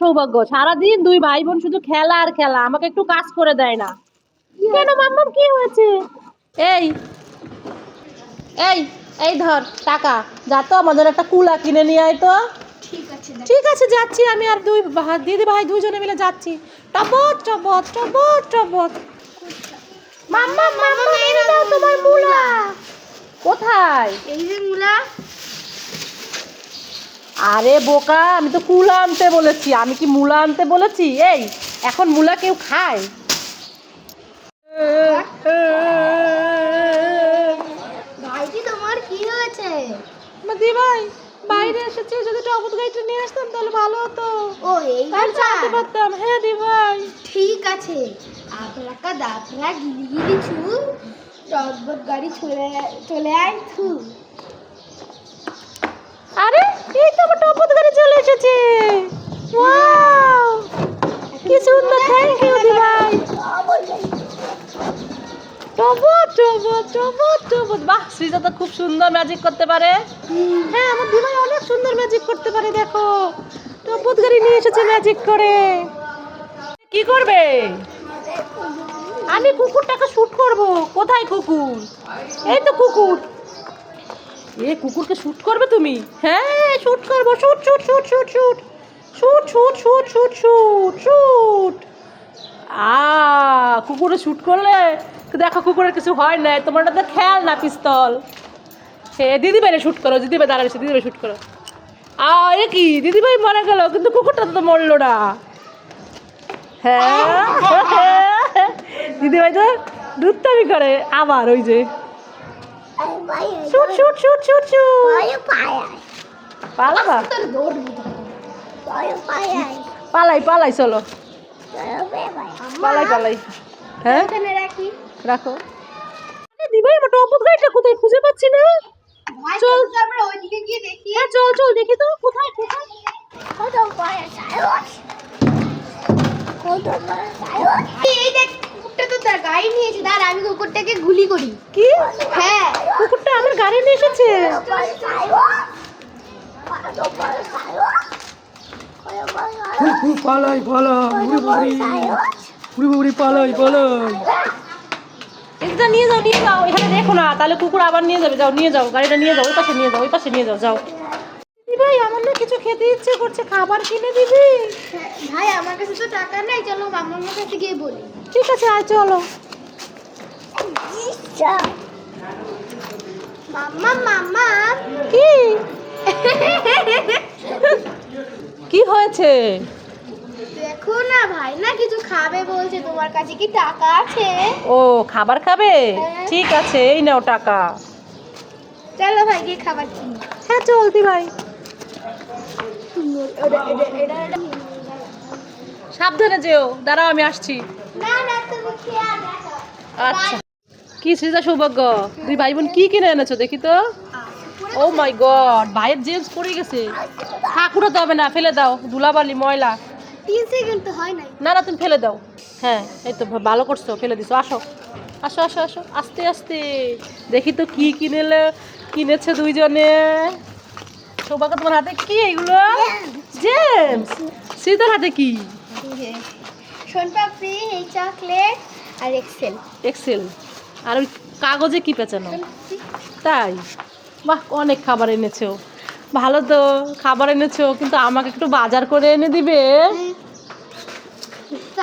সৌভাগ্য। সারাদিন দুই ভাই বোন শুধু খেলা আর খেলা আমাকে একটু কাজ করে দেয় না। কেন মাম্মাম কি হয়েছে? এই এই এই ধর টাকা। যা তো আমাদের একটা কুলা কিনে নিয়ে আয় তো। ঠিক আছে ঠিক আছে যাচ্ছি। আমি আর দুই দিদি ভাই দুজনে মিলে যাচ্ছি। টপত টপত টপত টপত মাম্মা মাম্মা এই নাও তোমার মুলা। কোথায়? এই যে মুলা আরে বোকা আমি তো কুলা আনতে বলেছি। আমি কি মূলা আনতে বলেছি? এই এখন মূলা কেউ খায়? ভাইজি তোমার কি হয়েছে? দি ভাই বাইরে এসেছি যদি টপত গাড়িটা নিয়ে আসতাম তাহলে ভালো হতো। ও এই চালাতে পারতাম। হ্যাঁ দি ভাই ঠিক আছে। আপনারা দাপরা গিলি গিলি ছু টকবত গাড়ি চলে চলে আয় থু। আরে, এই তো আমার টপত গাড়ি চলে এসেছে। ওয়াও কি সুন্দর থ্যাংক ইউ দি ভাই। টবত টবত টবত টবত বাহ, সৃজা তো খুব সুন্দর ম্যাজিক করতে পারে। হ্যাঁ আমার দিভাই অনেক সুন্দর ম্যাজিক করতে পারে, দেখো। টবত গাড়ি নিয়ে এসেছে ম্যাজিক করে। কি করবে? আমি কুকুরটাকে শুট করব। কোথায় কুকুর? এই তো কুকুর। এ কুকুরকে শুট করবে তুমি হ্যাঁ শুট করব shoot shoot shoot shoot shoot shoot shoot shoot shoot shoot shoot আ কুকুরে শুট করলে দেখো কুকুরের কিছু হয় না তোমার তো খেয়াল না পিস্তল হে দিদি ভাই শুট করো দিদি ভাই দাঁড়াচ্ছে দিদি ভাই শুট করো আ এ কি দিদি ভাই মরে গেল কিন্তু কুকুরটা তো মরলো না হ্যাঁ দিদি ভাই তো দুধতামি করে আবার ওই যে shoot shoot shoot shoot shoot পালাবা। পালাই পালাই চলো। পালাই পালাই। হ্যাঁ? রাখি। দিভাই আমার টপত গাড়িটা কোথায়? খুঁজে পাচ্ছি না। চল। চল আমরা ওইদিকে গিয়ে দেখি হ্যাঁ চল চল দেখি তো। কোথায় কোথায়? এই দেখ তার গাড়ি দাঁড়া আমি কুকুরটাকে গুলি করি। কি? হ্যাঁ। কুকুরটা আমার গাড়ি নিয়ে এসেছে? পালাই পালাই উড়ে বাড়ি। উড়ে বাড়ি পালাই পালাই। এটা নিয়ে যাও নিয়ে যাও এখানে দেখো না। তাহলে কুকুর আবার নিয়ে যাবে। যাও নিয়ে যাও গাড়িটা নিয়ে যাও ওই পাশে নিয়ে যাও ওই পাশে নিয়ে যাও যাও। ভাই আমার না কিছু খেতে ইচ্ছে করছে। খাবার কিনে দিবি? ভাই আমার কাছে তো টাকা নাই চলো মামার কাছে গিয়ে বলি। ঠিক আছে আয় চলো। মাম্মা মাম্মা। কি? কি হয়েছে? দেখো না ভাই না কিছু খাবে বলছে তোমার কাছে কি টাকা আছে? ও খাবার খাবে? হ্যাঁ। ঠিক আছে এই নাও টাকা। চলো ভাই গিয়ে খাবার কিনি। হ্যাঁ চলতি ভাই। সাবধানে যেও। দাঁড়াও আমি আসছি। আচ্ছা। কি সৃজা সৌভাগ্য? দুই ভাই বোন কি কিনে এনেছো দেখি তো? ও মাই গড ভাইয়ের জেমস পড়ে গেছে। ঠাকুরও তো হবে না ফেলে দাও। ধুলাবালি ময়লা। হয় না না তুমি ফেলে দাও। হ্যাঁ এই তো ভালো করছ ফেলে দিছো। আসো। আসো আসো আসো। আস্তে আস্তে। দেখি তো কি কিনেলে কিনেছে দুইজনে। সৌভাগ্য তোমার হাতে কি এগুলো জেমস সৃজার হাতে কি? এই চকলেট আর এক্সেল এক্সেল আর ওই কাগজে কি পেঁচানো? তাই? বাহ অনেক খাবার এনেছো। ভালো তো খাবার এনেছো কিন্তু আমাকে একটু বাজার করে এনে দিবে?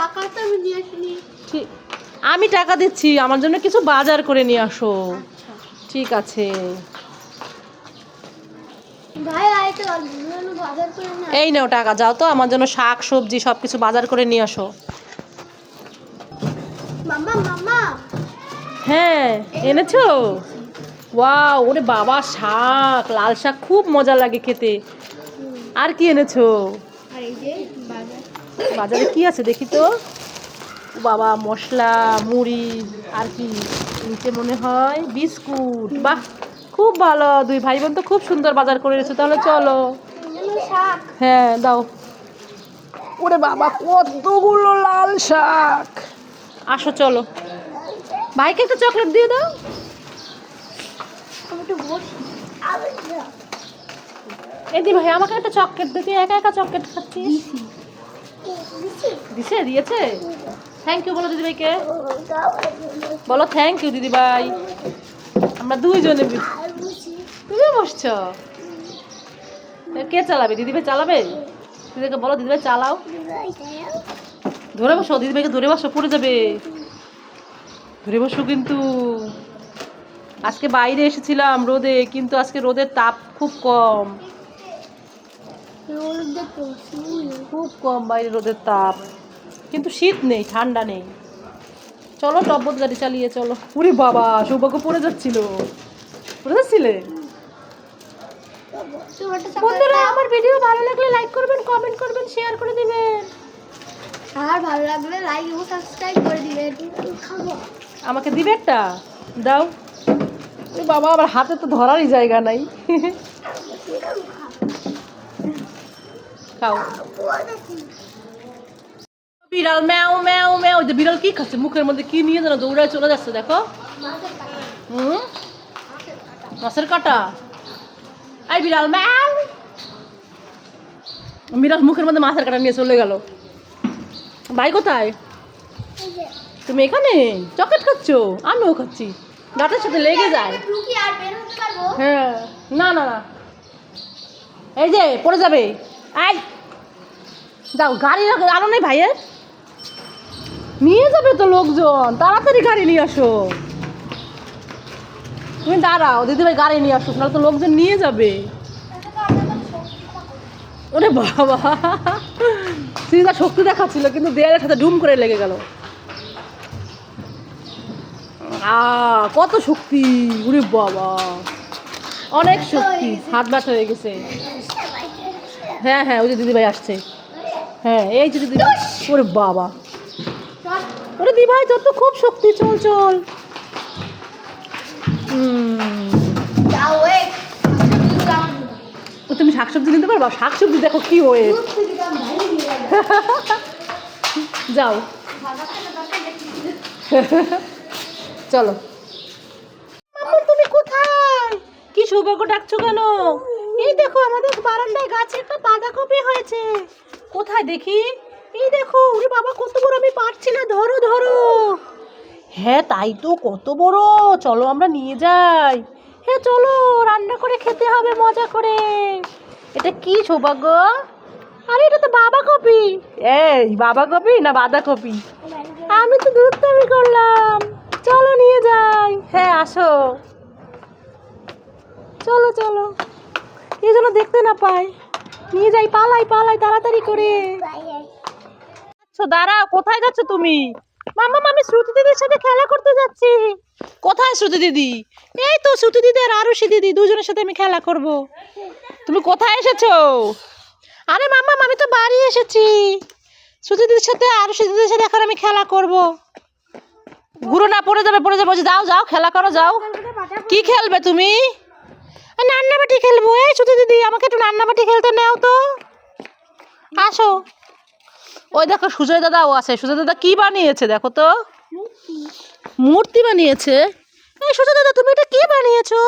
আমি নিয়ে ঠিক আমি টাকা দিচ্ছি আমার জন্য কিছু বাজার করে নিয়ে আসো। ঠিক আছে। এই নাও টাকা যাও তো আমার জন্য শাক সবজি সব কিছু বাজার করে নিয়ে আসো। হ্যাঁ এনেছো? ওয়াও ওরে বাবা শাক লাল শাক খুব মজা লাগে খেতে। আর কি এনেছো? আর এই যে বাজার। বাজারে কি আছে দেখি তো? ও বাবা মশলা মুড়ি আর কি নিচে মনে হয় বিস্কুট। বাহ খুব ভালো। দুই ভাই বোন তো খুব সুন্দর বাজার করে এনেছো। তাহলে চলো। শাক। হ্যাঁ দাও। ওরে বাবা কতগুলো লাল শাক! আসো চলো। ভাইকে একটা চকলেট দিয়ে দাও। এদি ভাই আমাকে একটা চকলেট দিতে একা একা চকলেট খাচ্ছিস? দিছে। দিয়েছে? থ্যাংক ইউ বলো দিদিভাইকে বলো থ্যাংক ইউ দিদিভাই আমরা দুইজনে তুমি বসছ? কে চালাবে? দিদিভাই চালাবে? দিদিকে বলো দিদিভাই চালাও। ধরে বসো দিদি দিদিভাইকে ধরে বসো পড়ে যাবে। ধরে বসো কিন্তু। আজকে বাইরে এসেছিলাম রোদে কিন্তু আজকে রোদের তাপ খুব কম। খুব কম বাইরে রোদের তাপ। কিন্তু শীত নেই ঠান্ডা নেই। চলো টব্বত গাড়ি চালিয়ে চলো। উরে বাবা সৌভাগ্য পড়ে যাচ্ছিল। পড়ে যাচ্ছিলে? বন্ধুরা আমার ভিডিও ভালো লাগলে লাইক করবেন কমেন্ট করবেন শেয়ার করে দিবেন। আর ভালো লাগলে লাইক এবং সাবস্ক্রাইব করে খাব। আমাকে দিবে একটা? দাও। বাবা আমার হাতে তো ধরারই জায়গা নাই। খাও। বিড়াল ম্যাও ম্যাও ম্যাও। যে বিড়াল কি খাচ্ছে? মুখের মধ্যে কি নিয়ে যেন দৌড়ায় চলে যাচ্ছে, দেখো। হুম? মাছের কাটা। এই বিড়াল ম্যাও। বিড়াল মুখের মধ্যে মাছের কাটা নিয়ে চলে গেল। ভাই কোথায়? তুমি এখানে? চকলেট খাচ্ছ? আমিও খাচ্ছি। দাঁতের সাথে লেগে যায়। আর হ্যাঁ। না না না। এই যে পড়ে যাবে। আই যাও গাড়ি আনো নেই ভাইয়ের? নিয়ে যাবে তো লোকজন। তাড়াতাড়ি গাড়ি নিয়ে আসো। তুমি দাঁড়াও দিদিভাই গাড়ি নিয়ে আসো নাহলে তো লোকজন নিয়ে যাবে। ওরে বাবা। সিরিজা শক্তি দেখাচ্ছিল, কিন্তু দেয়ালের সাথে ডুম করে লেগে গেল। কত শক্তি, ওরে বাবা। অনেক শক্তি, হাত ব্যথা হয়ে গেছে। হ্যাঁ হ্যাঁ ওই যে দিদিভাই আসছে। হ্যাঁ এই যে দিদিভাই ওরে বাবা। ওরে দিদিভাই, তোর তো খুব শক্তি, চল চল। তুমি শাকসবজি নিতে পারবা? শাকসবজি দেখো কি হয়ে যাও। চলো। তুমি কোথায়? কি সৌভাগ্য ডাকছো কেন? এই দেখো, আমাদের বারান্দায় গাছে একটা বাঁধাকপি হয়েছে। কোথায় দেখি? এই দেখো, ওরে বাবা, কত বড় আমি পারছি না, ধরো ধরো। হ্যাঁ তাই তো, কত বড়। চলো, আমরা নিয়ে যাই। হ্যাঁ চলো, রান্না করে খেতে হবে, মজা করে। এটা কি সৌভাগ্য? আরে এটা তো বাবা কপি। এই বাবা কপি না বাঁধা কপি? আমি তো দুধটামি করলাম। চলো নিয়ে যাই। হ্যাঁ আসো। চলো চলো। এই যেন দেখতে না পাই নিয়ে যাই পালাই পালাই তাড়াতাড়ি করে। আচ্ছা দাঁড়াও কোথায় যাচ্ছ তুমি? মামা আমি শ্রুতি দিদির সাথে খেলা করতে যাচ্ছি। কোথায় শ্রুতি দিদি? এই তো শ্রুতি দিদি আর আরুষি দিদি দুজনের সাথে আমি খেলা করব। তুমি কোথায় এসেছ? আরে মামা, আমি তো বাড়ি এসেছি। দিদির সাথে আরুষি দিদির সাথে এখন আমি খেলা করব। ঘুরো না, পড়ে যাবে পড়ে যাবে। যাও যাও, খেলা করো, যাও। কি খেলবে তুমি? রান্নাবাটি খেলব। এই শ্রুতি দিদি, আমাকে একটু রান্নাবাটি খেলতে নাও তো। আসো। ওই দেখো, সুজয় দাদাও আছে। সুজয় দাদা কি বানিয়েছে দেখো তো? মূর্তি বানিয়েছে। এই সুজয় দাদা, তুমি এটা কি বানিয়েছো?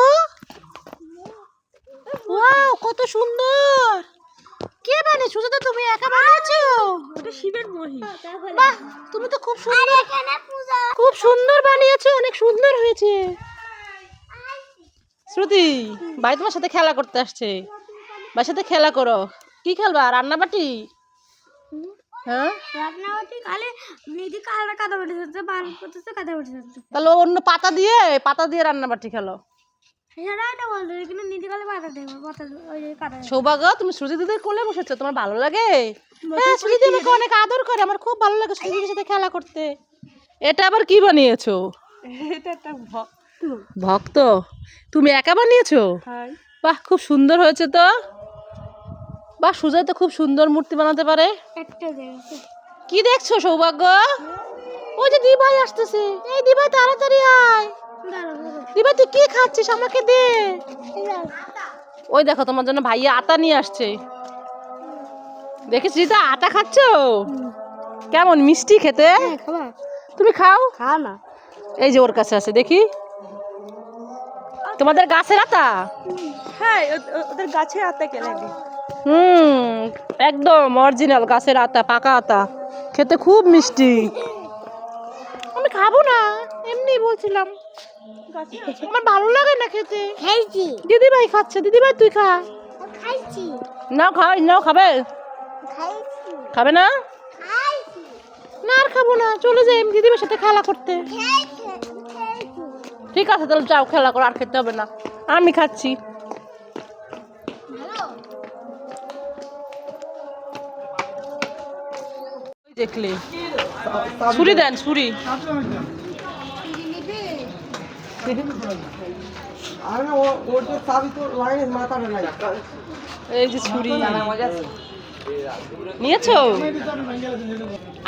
ওয়াও, কত সুন্দর! কে বানিয়ে সুজয় দাদা তুমি একা বানিয়েছো? এটা শিবের মহি বাহ তুমি তো খুব সুন্দর খুব সুন্দর বানিয়েছো অনেক সুন্দর হয়েছে। শ্রুতি ভাই তোমার সাথে খেলা করতে আসছে। ভাইয়ের সাথে খেলা করো। কি খেলবা রান্নাবাটি? হ্যাঁ? তাহলে অন্য পাতা দিয়ে পাতা দিয়ে রান্নাবাটি খেলো। সৌভাগ্য তুমি শ্রুতি দিদির কোলে বসেছো তোমার ভালো লাগে? হ্যাঁ দিদি আমাকে অনেক আদর করে আমার খুব ভালো লাগে দিদির সাথে খেলা করতে। এটা আবার কি বানিয়েছো? এটা একটা ভক্ত ভক্ত? তুমি একা বানিয়েছো? হয়। বাহ খুব সুন্দর হয়েছে তো। বাহ সুজয় তো খুব সুন্দর মূর্তি বানাতে পারে। কি দেখছ সৌভাগ্য? ওই যে দিভাই আসতেছে। এই দিভাই তাড়াতাড়ি আয়। তুই কি খাচ্ছিস? আমাকে দে। ওই দেখো তোমার জন্য ভাইয়া আটা নিয়ে আসছে। দেখেছিস আটা খাচ্ছ? কেমন মিষ্টি খেতে? তুমি খাও? খা না। এই যে ওর কাছে আছে দেখি। তোমাদের গাছের আতা হ্যাঁ ওদের গাছে আতে কে লাগে হুম একদম অরিজিনাল গাছের আতা পাকা আতা খেতে খুব মিষ্টি। আমি খাব না। এমনি বলছিলাম। আমার ভালো লাগে না খেতে। খাইছি। দিদি ভাই খাচ্ছে। দিদি ভাই তুই খা। খাইছি। না খাই নাও খাবে? খাইছি। খাবে না? না আর খাব না। চলে যাই আমি দিদিভাইয়ের সাথে খেলা করতে। খাইছি। ঠিক আছে তাহলে যাও খেলা করো আর খেতে হবে না। আমি খাচ্ছি। দেখলে ছুরি দেন, ছুরি। এই যে ছুরি। নিয়েছো?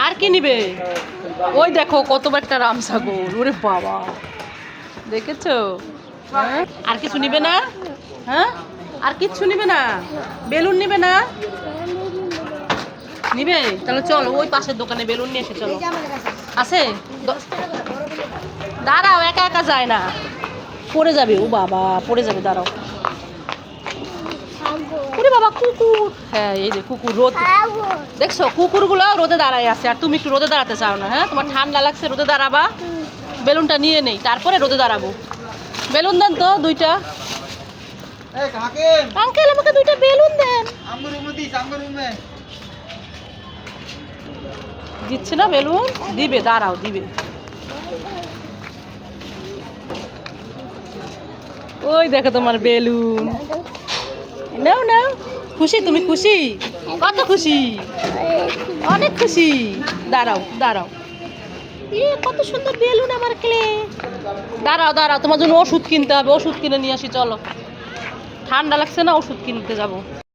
আর কি নিবে? ওই দেখো কত একটা রাম ছাগল। ওরে বাবা। দেখেছ? হ্যাঁ? আর কিছু নিবে না? হ্যাঁ? আর কিচ্ছু নিবে না? বেলুন নিবে না? নিবে? তাহলে চলো ওই পাশের দোকানে বেলুন নিয়ে এসে চলো। আছে? দাঁড়াও একা একা যায় না। পড়ে যাবে ও বাবা পড়ে যাবে দাঁড়াও। ওরে বাবা কুকুর! হ্যাঁ এই যে কুকুর রোদ। দেখছ কুকুরগুলো রোদে দাঁড়ায় আছে আর তুমি একটু রোদে দাঁড়াতে চাও না হ্যাঁ? তোমার ঠান্ডা লাগছে রোদে দাঁড়াবা। বেলুনটা নিয়ে নেই তারপরে রোদে দাঁড়াবো। বেলুন দেন তো দুইটা। আঙ্কেল আমাকে দুইটা বেলুন দেন। আমার রুমে দিস আমার রুমে দিচ্ছে না বেলুন? দিবে, দাঁড়াও, দিবে। ওই দেখো তোমার বেলুন। নাও নাও, খুশি? তুমি খুশি? কত খুশি? অনেক খুশি। দাঁড়াও দাঁড়াও। কত সুন্দর বেলুন আমার ক্লে। দাঁড়াও দাঁড়াও, তোমার জন্য ওষুধ কিনতে হবে, ওষুধ কিনে নিয়ে আসি, চলো। ঠান্ডা লাগছে না, ওষুধ কিনতে যাব।